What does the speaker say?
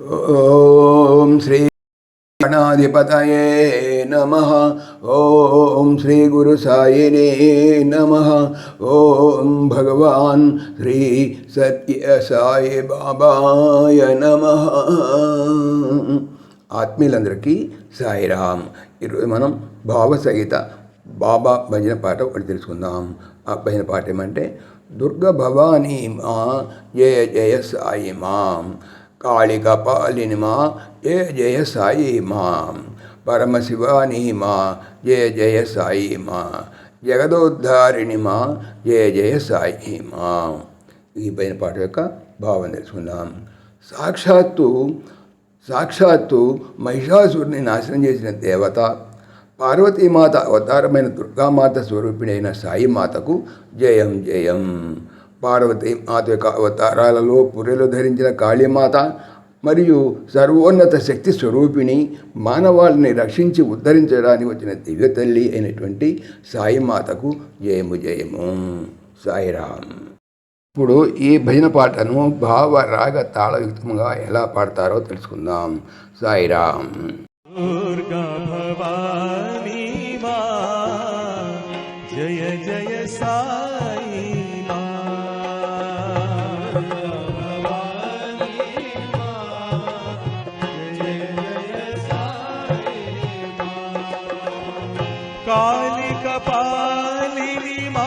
ఓం శ్రీ గణాధిపతయే నమ. ఓం శ్రీ గురు సాయినే నమ. ఓం భగవాన్ శ్రీ సత్య సాయి బాబాయ నమ. ఆత్మీయులందరికీ సాయిరామ్ ఈరోజు మనం భావసహిత బాబా భజన పాట ఒకటి తెలుసుకుందాం. ఆ భజన పాట ఏమంటే దుర్గ భవానీ మా జయ జయ సాయి మాం. కాళిక పాలిని మా జయ జయ సాయి మా పరమశివాని మా జయ జయ సాయి మా జగదోద్ధారిణి మా జయ జయ సాయి మా ఈ పైన పాట యొక్క భావం తెలుసుకుందాం. సాక్షాత్తు సాక్షాత్తు మహిషాసురుని నాశనం చేసిన దేవత పార్వతీమాత అవతారమైన దుర్గామాత స్వరూపిణైన సాయి మాతకు జయం జయం. పార్వతి మాత యొక్క అవతారాలలో పురెలు ధరించిన కాళీమాత మరియు సర్వోన్నత శక్తి స్వరూపిణి మానవాళిని రక్షించి ఉద్ధరించడానికి వచ్చిన దివ్య తల్లి అయినటువంటి సాయిమాతకు జయము జయము. సాయిరామ్. ఇప్పుడు ఈ భజన పాటను భావ రాగ తాళయుక్తంగా ఎలా పాడతారో తెలుసుకుందాం. సాయిరామ్. భవా कालिकपालिनि मा